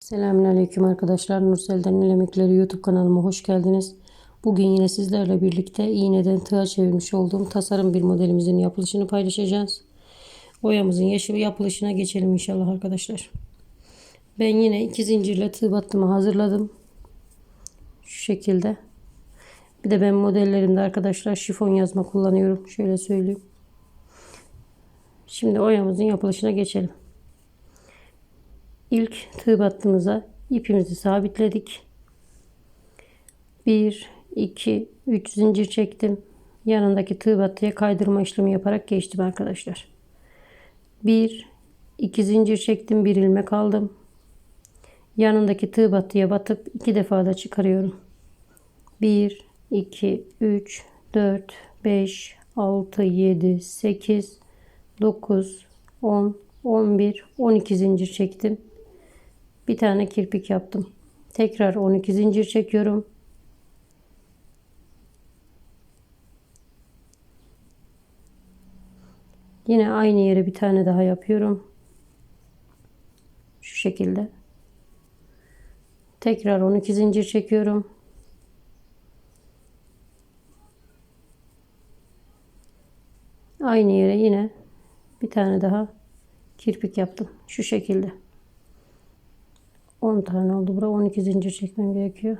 Selamünaleyküm arkadaşlar. Nursel'den El Emekleri YouTube kanalıma hoş geldiniz. Bugün yine sizlerle birlikte iğneden tığa çevirmiş olduğum tasarım bir modelimizin yapılışını paylaşacağız. Oyamızın yaşı yapılışına geçelim inşallah arkadaşlar. Ben yine iki zincirle tığ battımı hazırladım. Şu şekilde. Bir de ben modellerimde arkadaşlar şifon yazma kullanıyorum. Şöyle söyleyeyim. Şimdi oyamızın yapılışına geçelim. İlk tığ battığımıza ipimizi sabitledik. 1 2 3 zincir çektim. Yanındaki tığ battıya kaydırma işlemi yaparak geçtim arkadaşlar. 1 2 zincir çektim, bir ilmek aldım. Yanındaki tığ battıya batıp iki defa da çıkarıyorum. 1 2 3 4 5 6 7 8 9 10 11 12 zincir çektim bir tane kirpik yaptım. Tekrar 12 zincir çekiyorum. Yine aynı yere bir tane daha yapıyorum. Şu şekilde. Tekrar 12 zincir çekiyorum. Aynı yere yine bir tane daha kirpik yaptım. Şu şekilde. 10 tane oldu. Buraya 12 zincir çekmem gerekiyor.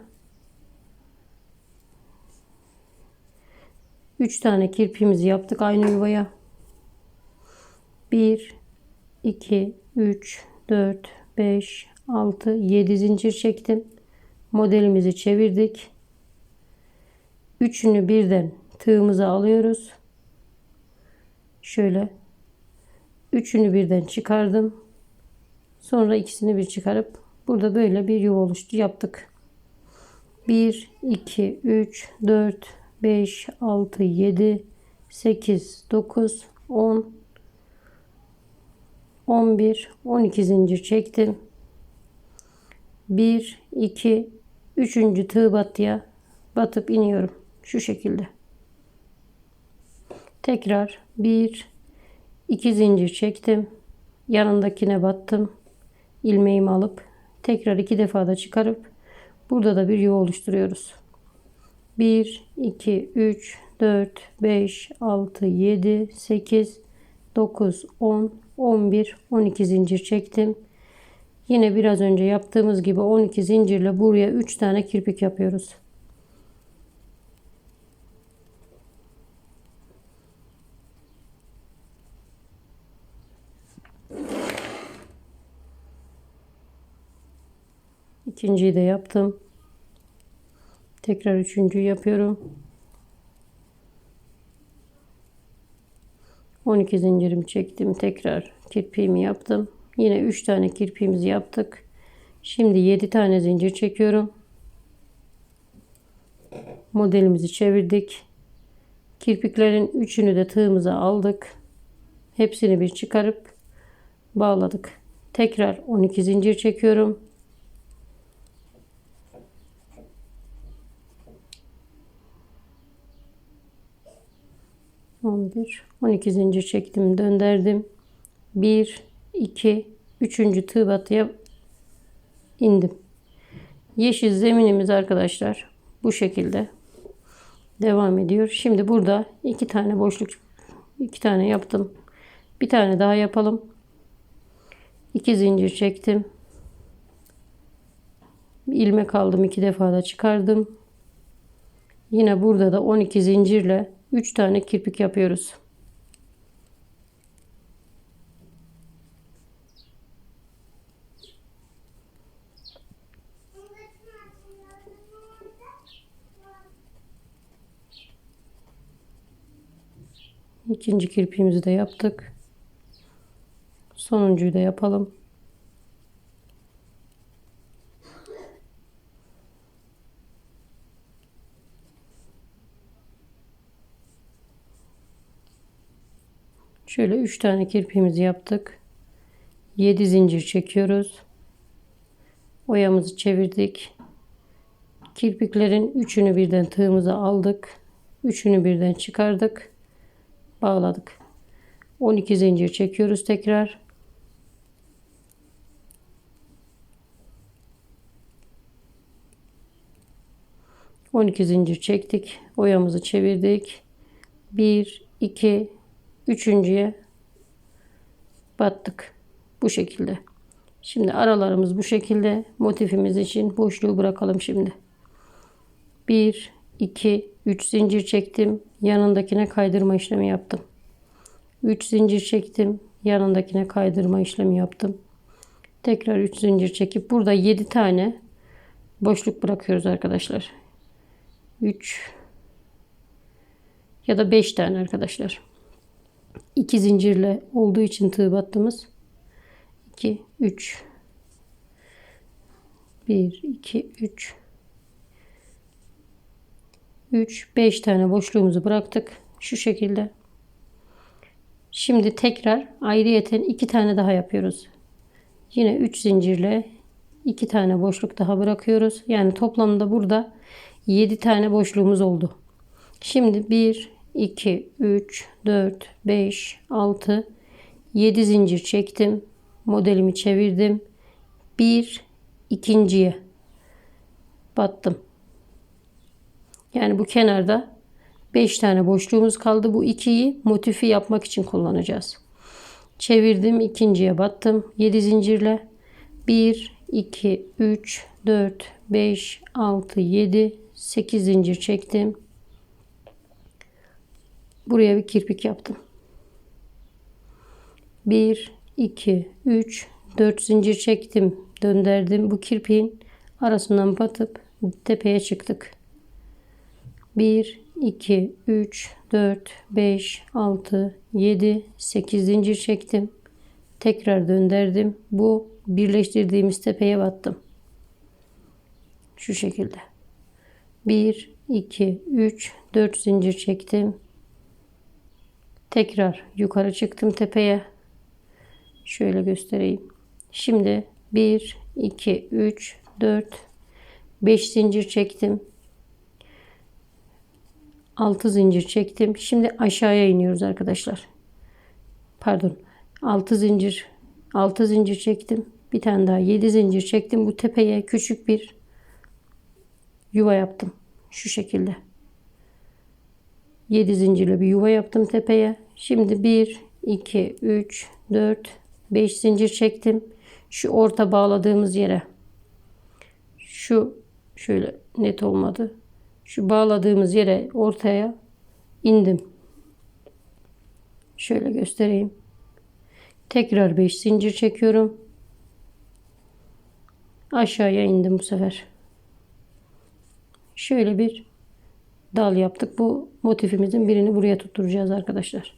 3 tane kirpiğimizi yaptık aynı yuvaya. 1 2 3 4 5 6 7 zincir çektim. Modelimizi çevirdik. Üçünü birden tığımıza alıyoruz. Şöyle üçünü birden çıkardım. Sonra ikisini bir çıkarıp Burada böyle bir yuva oluştu yaptık. 1, 2, 3, 4, 5, 6, 7, 8, 9, 10, 11, 12 zincir çektim. 1, 2, 3. tığ battıya batıp iniyorum. Şu şekilde. Tekrar 1, 2 zincir çektim. Yanındakine battım. ilmeğimi alıp Tekrar iki defa da çıkarıp burada da bir yuva oluşturuyoruz. 1, 2, 3, 4, 5, 6, 7, 8, 9, 10, 11, 12 zincir çektim. Yine biraz önce yaptığımız gibi 12 zincirle buraya 3 tane kirpik yapıyoruz. İkinciyi de yaptım. Tekrar üçüncüyü yapıyorum. 12 zincirimi çektim. Tekrar kirpiğimi yaptım. Yine 3 tane kirpiğimizi yaptık. Şimdi 7 tane zincir çekiyorum. Modelimizi çevirdik. Kirpiklerin üçünü de tığımıza aldık. Hepsini bir çıkarıp bağladık. Tekrar 12 zincir çekiyorum. 11 12 zincir çektim döndürdüm. 1 2 3. tığ batıya indim. Yeşil zeminimiz arkadaşlar bu şekilde devam ediyor. Şimdi burada iki tane boşluk iki tane yaptım. Bir tane daha yapalım. 2 zincir çektim. İlmek aldım iki defa da çıkardım. Yine burada da 12 zincirle 3 tane kirpik yapıyoruz. İkinci kirpiğimizi de yaptık. Sonuncuyu da yapalım. Şöyle 3 tane kirpiğimizi yaptık. 7 zincir çekiyoruz. Oyamızı çevirdik. Kirpiklerin üçünü birden tığımıza aldık. Üçünü birden çıkardık. Bağladık. 12 zincir çekiyoruz tekrar. On iki zincir çektik. Oyamızı çevirdik. Bir, iki, üçüncüye battık. Bu şekilde. Şimdi aralarımız bu şekilde. Motifimiz için boşluğu bırakalım şimdi. 1 2 3 zincir çektim. Yanındakine kaydırma işlemi yaptım. 3 zincir çektim. Yanındakine kaydırma işlemi yaptım. Tekrar 3 zincir çekip burada 7 tane boşluk bırakıyoruz arkadaşlar. 3 ya da 5 tane arkadaşlar. 2 zincirle olduğu için tığ battığımız 2 3 1 2 3 3 5 tane boşluğumuzu bıraktık şu şekilde. Şimdi tekrar ayrıyeten 2 tane daha yapıyoruz. Yine 3 zincirle 2 tane boşluk daha bırakıyoruz. Yani toplamda burada 7 tane boşluğumuz oldu. Şimdi 1 2 3 4 5 6 7 zincir çektim. Modelimi çevirdim. Bir ikinciye battım. Yani bu kenarda 5 tane boşluğumuz kaldı. Bu ikiyi motifi yapmak için kullanacağız. Çevirdim. ikinciye battım. 7 zincirle. 1, 2, 3, 4, 5, 6, 7, 8 zincir çektim. Buraya bir kirpik yaptım. 1, 2, 3, 4 zincir çektim. Döndürdüm. Bu kirpiğin arasından batıp tepeye çıktık. 1, 2, 3, 4, 5, 6, 7, 8 zincir çektim. Tekrar döndürdüm. Bu birleştirdiğimiz tepeye battım. Şu şekilde. 1, 2, 3, 4 zincir çektim. Tekrar yukarı çıktım tepeye. Şöyle göstereyim. Şimdi 1, 2, 3, 4, 5 zincir çektim. 6 zincir çektim. Şimdi aşağıya iniyoruz arkadaşlar. Pardon. 6 zincir 6 zincir çektim. Bir tane daha 7 zincir çektim. Bu tepeye küçük bir yuva yaptım. Şu şekilde. 7 zincirle bir yuva yaptım tepeye. Şimdi 1 2 3 4 5 zincir çektim. Şu orta bağladığımız yere şu şöyle net olmadı. Şu bağladığımız yere ortaya indim. Şöyle göstereyim. Tekrar 5 zincir çekiyorum. Aşağıya indim bu sefer. Şöyle bir dal yaptık. Bu motifimizin birini buraya tutturacağız arkadaşlar.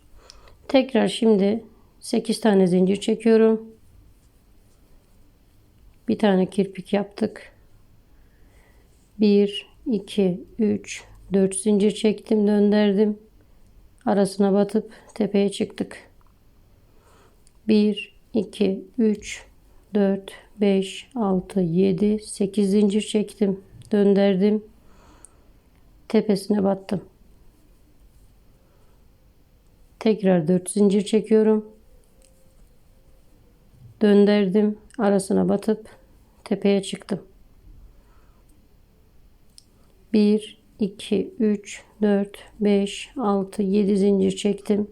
Tekrar şimdi 8 tane zincir çekiyorum. Bir tane kirpik yaptık. 1 2 3 4 zincir çektim, döndürdüm. Arasına batıp tepeye çıktık. 1 2 3 4 5 6 7 8 zincir çektim, döndürdüm. Tepesine battım. Tekrar 4 zincir çekiyorum. Döndürdüm. Arasına batıp tepeye çıktım. 1 2 3 4 5 6 7 zincir çektim.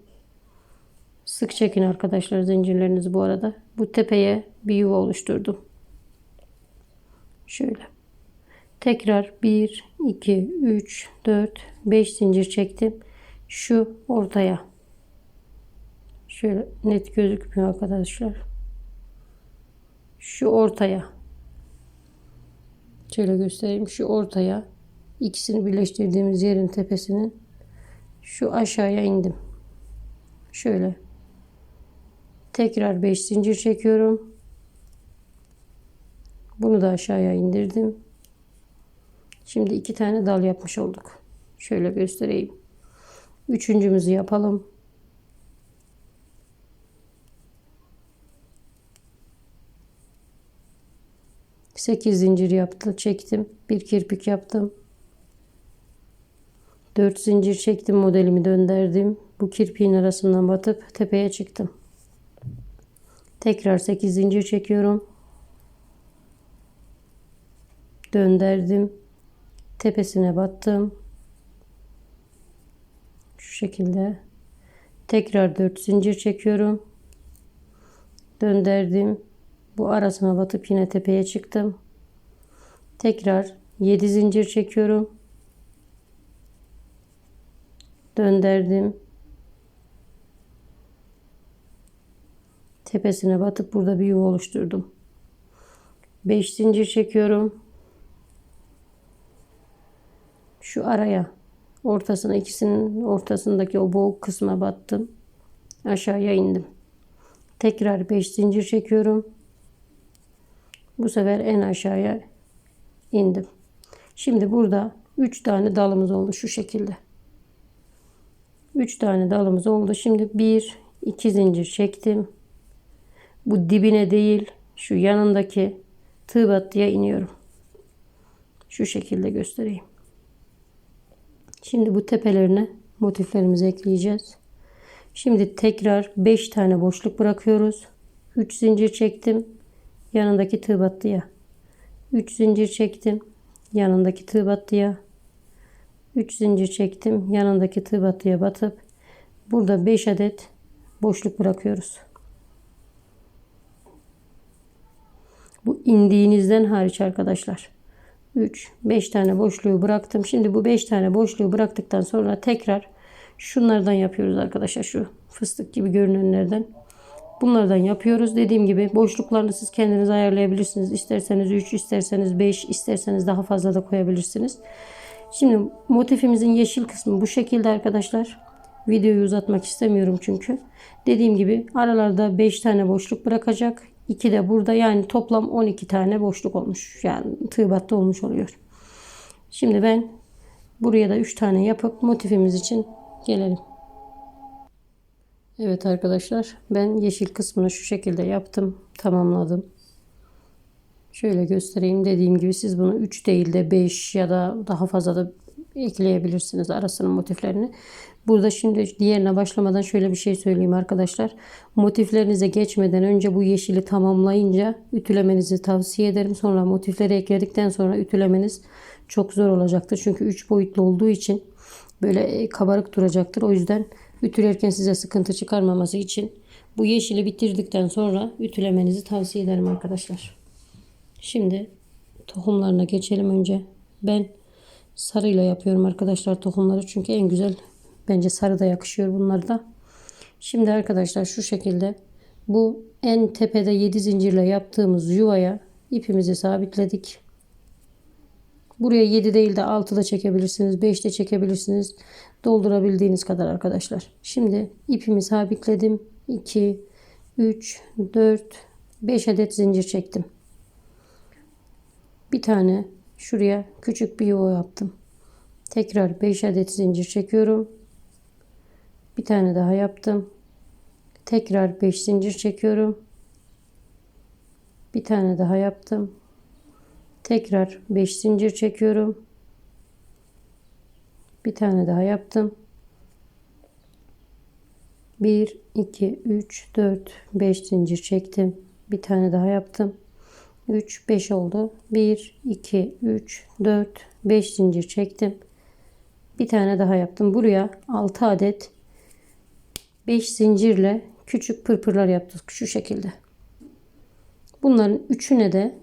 Sık çekin arkadaşlar zincirlerinizi bu arada. Bu tepeye bir yuva oluşturdum. Şöyle. Tekrar 1 2 3 4 5 zincir çektim. Şu ortaya Şöyle net gözükmüyor arkadaşlar. Şu ortaya. Şöyle göstereyim. Şu ortaya. ikisini birleştirdiğimiz yerin tepesinin şu aşağıya indim. Şöyle. Tekrar 5 zincir çekiyorum. Bunu da aşağıya indirdim. Şimdi iki tane dal yapmış olduk. Şöyle göstereyim. Üçüncümüzü yapalım. 8 zincir yaptım çektim bir kirpik yaptım 4 zincir çektim modelimi döndürdüm bu kirpiğin arasından batıp tepeye çıktım tekrar 8 zincir çekiyorum döndürdüm Tepesine battım. Şu şekilde. Tekrar 4 zincir çekiyorum. Döndürdüm. Bu arasına batıp yine tepeye çıktım. Tekrar 7 zincir çekiyorum. Döndürdüm. Tepesine batıp burada bir yuva oluşturdum. 5 zincir çekiyorum. Şu araya ortasına ikisinin ortasındaki o boğuk kısma battım. Aşağıya indim. Tekrar 5 zincir çekiyorum. Bu sefer en aşağıya indim. Şimdi burada 3 tane dalımız oldu şu şekilde. 3 tane dalımız oldu. Şimdi 1 2 zincir çektim. Bu dibine değil şu yanındaki tığ battıya iniyorum. Şu şekilde göstereyim. Şimdi bu tepelerine motiflerimizi ekleyeceğiz. Şimdi tekrar 5 tane boşluk bırakıyoruz. 3 zincir çektim. Yanındaki tığ battıya. 3 zincir çektim. Yanındaki tığ battıya. 3 zincir çektim. Yanındaki tığ battıya batıp burada 5 adet boşluk bırakıyoruz. Bu indiğinizden hariç arkadaşlar. 3, 5 tane boşluğu bıraktım. Şimdi bu 5 tane boşluğu bıraktıktan sonra tekrar şunlardan yapıyoruz arkadaşlar. Şu fıstık gibi görünenlerden. Bunlardan yapıyoruz. Dediğim gibi boşluklarını siz kendiniz ayarlayabilirsiniz. İsterseniz 3, isterseniz 5, isterseniz daha fazla da koyabilirsiniz. Şimdi motifimizin yeşil kısmı bu şekilde arkadaşlar. Videoyu uzatmak istemiyorum çünkü. Dediğim gibi aralarda 5 tane boşluk bırakacak. 2 de burada yani toplam 12 tane boşluk olmuş. Yani tığ battı olmuş oluyor. Şimdi ben buraya da 3 tane yapıp motifimiz için gelelim. Evet arkadaşlar ben yeşil kısmını şu şekilde yaptım. Tamamladım. Şöyle göstereyim. Dediğim gibi siz bunu 3 değil de 5 ya da daha fazla da ekleyebilirsiniz arasının motiflerini. Burada şimdi diğerine başlamadan şöyle bir şey söyleyeyim arkadaşlar. Motiflerinize geçmeden önce bu yeşili tamamlayınca ütülemenizi tavsiye ederim. Sonra motifleri ekledikten sonra ütülemeniz çok zor olacaktır. Çünkü 3 boyutlu olduğu için böyle kabarık duracaktır. O yüzden ütülerken size sıkıntı çıkarmaması için bu yeşili bitirdikten sonra ütülemenizi tavsiye ederim arkadaşlar. Şimdi tohumlarına geçelim önce. Ben sarıyla yapıyorum arkadaşlar tohumları. Çünkü en güzel bence sarı da yakışıyor bunlarda. Şimdi arkadaşlar şu şekilde bu en tepede 7 zincirle yaptığımız yuvaya ipimizi sabitledik. Buraya 7 değil de 6 da çekebilirsiniz. 5 de çekebilirsiniz. Doldurabildiğiniz kadar arkadaşlar. Şimdi ipimi sabitledim. 2, 3, 4, 5 adet zincir çektim. Bir tane şuraya küçük bir yuva yaptım. Tekrar 5 adet zincir çekiyorum. Bir tane daha yaptım. Tekrar 5 zincir çekiyorum. Bir tane daha yaptım. Tekrar 5 zincir çekiyorum. Bir tane daha yaptım. 1 2 3 4 5 zincir çektim. Bir tane daha yaptım. 3 5 oldu. 1 2 3 4 5 zincir çektim. Bir tane daha yaptım. Buraya 6 adet 5 zincirle küçük pırpırlar yaptık şu şekilde. Bunların üçüne de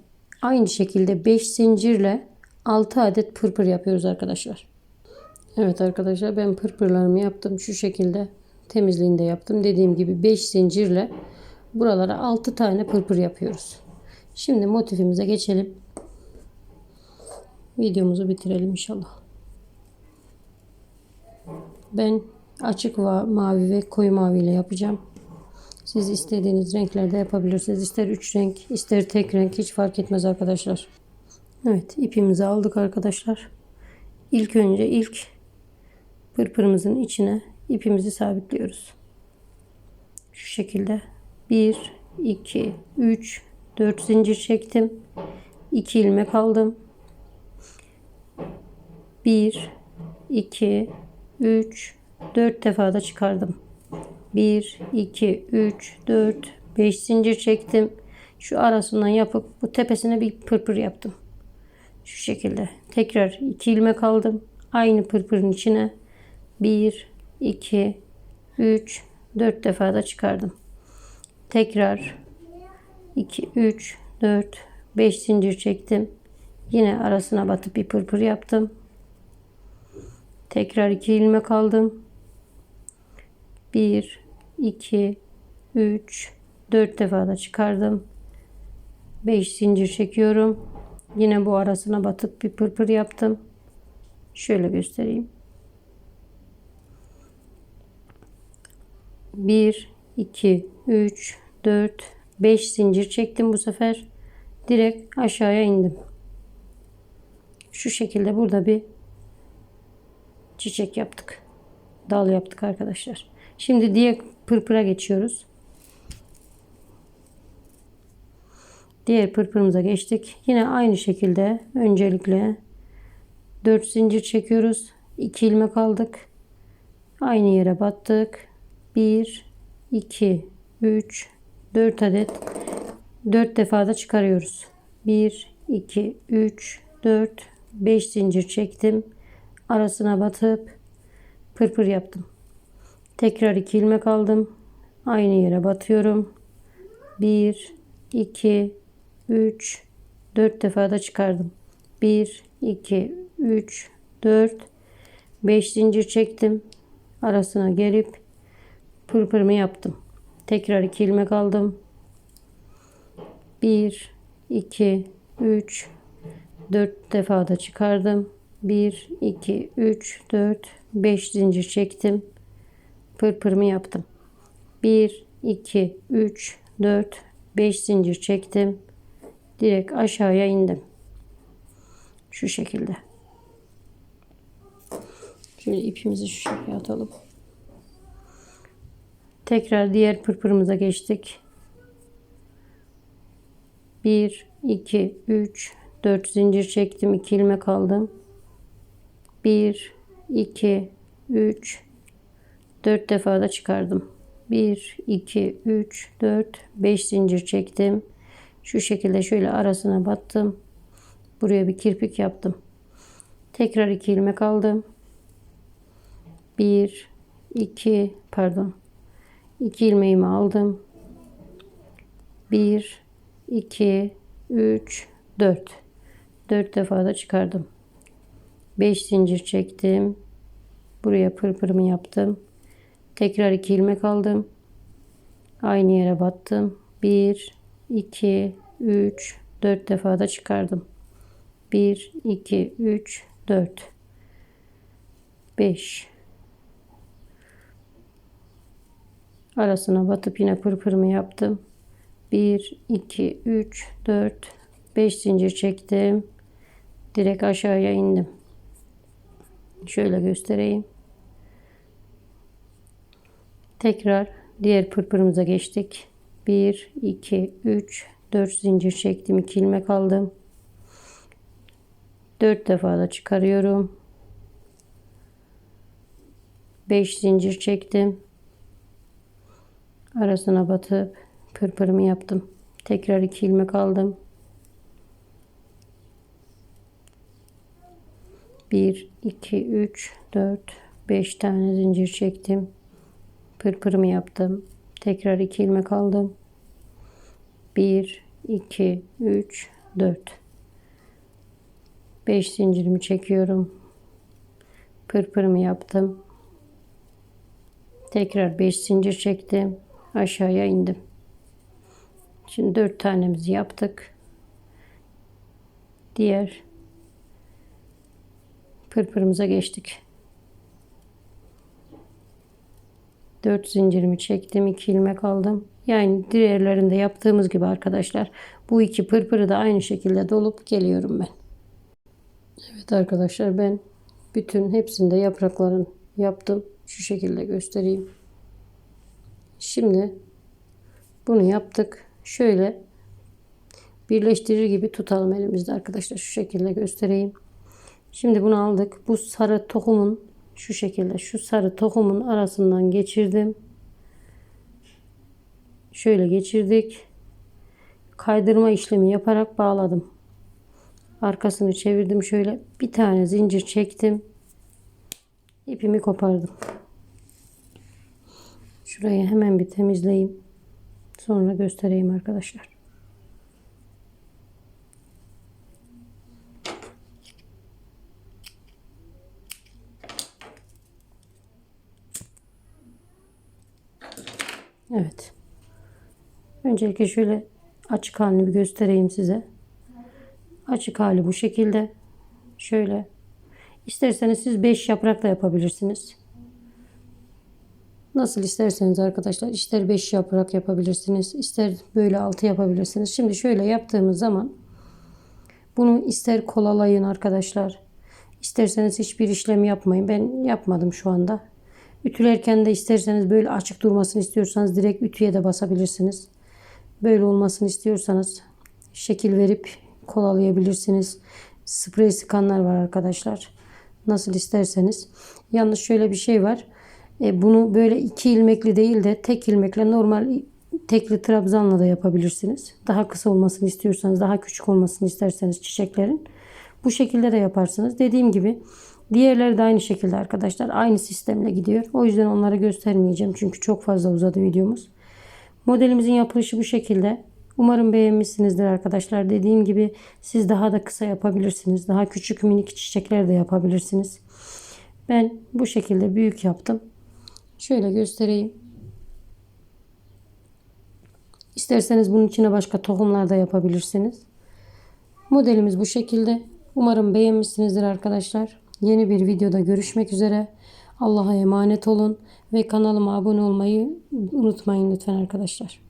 aynı şekilde 5 zincirle 6 adet pırpır yapıyoruz arkadaşlar. Evet arkadaşlar ben pırpırlarımı yaptım şu şekilde temizliğinde yaptım. Dediğim gibi 5 zincirle buralara 6 tane pırpır yapıyoruz. Şimdi motifimize geçelim. Videomuzu bitirelim inşallah. Ben açık ve mavi ve koyu mavi ile yapacağım. Siz istediğiniz renklerde yapabilirsiniz. İster üç renk, ister tek renk hiç fark etmez arkadaşlar. Evet ipimizi aldık arkadaşlar. İlk önce ilk pırpırımızın içine ipimizi sabitliyoruz. Şu şekilde 1, 2, 3, 4 zincir çektim. 2 ilmek aldım. 1, 2, 3, 4 defa da çıkardım. 1, 2, 3, 4, 5 zincir çektim. Şu arasından yapıp bu tepesine bir pırpır yaptım. Şu şekilde. Tekrar 2 ilmek aldım. Aynı pırpırın içine 1, 2, 3, 4 defa da çıkardım. Tekrar 2, 3, 4, 5 zincir çektim. Yine arasına batıp bir pırpır yaptım. Tekrar 2 ilmek aldım. 1, 2, 3, 4 defa da çıkardım. 5 zincir çekiyorum. Yine bu arasına batıp bir pırpır yaptım. Şöyle göstereyim. 1 2 3 4 5 zincir çektim bu sefer. Direkt aşağıya indim. Şu şekilde burada bir çiçek yaptık. Dal yaptık arkadaşlar. Şimdi diğer pırpıra geçiyoruz. Diğer pırpırımıza geçtik. Yine aynı şekilde öncelikle 4 zincir çekiyoruz. 2 ilmek aldık. Aynı yere battık. 1 2 3 4 adet 4 defa da çıkarıyoruz. 1 2 3 4 5 zincir çektim. Arasına batıp pırpır yaptım. Tekrar 2 ilmek aldım. Aynı yere batıyorum. 1 2 3 4 defa da çıkardım. 1 2 3 4 5 zincir çektim. Arasına gelip pırpırımı yaptım. Tekrar 2 ilmek aldım. 1 2 3 4 defa da çıkardım. 1 2 3 4 5 zincir çektim. Pırpırımı yaptım. 1 2 3 4 5 zincir çektim. Direkt aşağıya indim. Şu şekilde. Şöyle ipimizi şu şekilde atalım. Tekrar diğer pırpırımıza geçtik. 1 2 3 4 zincir çektim. 2 ilmek aldım. 1 2 3 4 defa da çıkardım. 1 2 3 4 5 zincir çektim. Şu şekilde şöyle arasına battım. Buraya bir kirpik yaptım. Tekrar 2 ilmek aldım. 1 2 pardon 2 ilmeğimi aldım. 1 2 3 4 4 defa da çıkardım. 5 zincir çektim. Buraya pırpırımı yaptım. Tekrar 2 ilmek aldım. Aynı yere battım. 1 2 3 4 defa da çıkardım. 1 2 3 4 5 arasına batıp yine pırpırımı yaptım. 1 2 3 4 5 zincir çektim. Direkt aşağıya indim. Şöyle göstereyim. Tekrar diğer pırpırımıza geçtik. 1 2 3 4 zincir çektim. 2 ilmek aldım. 4 defa da çıkarıyorum. 5 zincir çektim. Arasına batıp pırpırımı yaptım. Tekrar 2 ilmek aldım. 1 2 3 4 5 tane zincir çektim. Pırpırımı yaptım. Tekrar 2 ilmek aldım. 1 2 3 4 5 zincirimi çekiyorum. Pırpırımı yaptım. Tekrar 5 zincir çektim. Aşağıya indim. Şimdi 4 tanemizi yaptık. Diğer pırpırımıza geçtik. 4 zincirimi çektim. 2 ilmek aldım. Yani diğerlerinde yaptığımız gibi arkadaşlar. Bu iki pırpırı da aynı şekilde dolup geliyorum ben. Evet arkadaşlar ben bütün hepsinde yaprakların yaptım. Şu şekilde göstereyim. Şimdi bunu yaptık. Şöyle birleştirir gibi tutalım elimizde arkadaşlar. Şu şekilde göstereyim. Şimdi bunu aldık. Bu sarı tohumun şu şekilde şu sarı tohumun arasından geçirdim. Şöyle geçirdik. Kaydırma işlemi yaparak bağladım. Arkasını çevirdim şöyle bir tane zincir çektim. İpimi kopardım. Şurayı hemen bir temizleyeyim. Sonra göstereyim arkadaşlar. Evet. Öncelikle şöyle açık halini bir göstereyim size. Açık hali bu şekilde. Şöyle. İsterseniz siz 5 yaprak da yapabilirsiniz. Nasıl isterseniz arkadaşlar. ister 5 yaprak yapabilirsiniz. ister böyle 6 yapabilirsiniz. Şimdi şöyle yaptığımız zaman bunu ister kolalayın arkadaşlar. İsterseniz hiçbir işlem yapmayın. Ben yapmadım şu anda. Ütülerken de isterseniz böyle açık durmasını istiyorsanız direkt ütüye de basabilirsiniz. Böyle olmasını istiyorsanız şekil verip kolalayabilirsiniz. Sprey sıkanlar var arkadaşlar. Nasıl isterseniz. Yalnız şöyle bir şey var. E, bunu böyle iki ilmekli değil de tek ilmekle normal tekli trabzanla da yapabilirsiniz. Daha kısa olmasını istiyorsanız, daha küçük olmasını isterseniz çiçeklerin. Bu şekilde de yaparsınız. Dediğim gibi diğerleri de aynı şekilde arkadaşlar. Aynı sistemle gidiyor. O yüzden onları göstermeyeceğim. Çünkü çok fazla uzadı videomuz. Modelimizin yapılışı bu şekilde. Umarım beğenmişsinizdir arkadaşlar. Dediğim gibi siz daha da kısa yapabilirsiniz. Daha küçük minik çiçekler de yapabilirsiniz. Ben bu şekilde büyük yaptım. Şöyle göstereyim. İsterseniz bunun içine başka tohumlar da yapabilirsiniz. Modelimiz bu şekilde. Umarım beğenmişsinizdir arkadaşlar. Yeni bir videoda görüşmek üzere. Allah'a emanet olun ve kanalıma abone olmayı unutmayın lütfen arkadaşlar.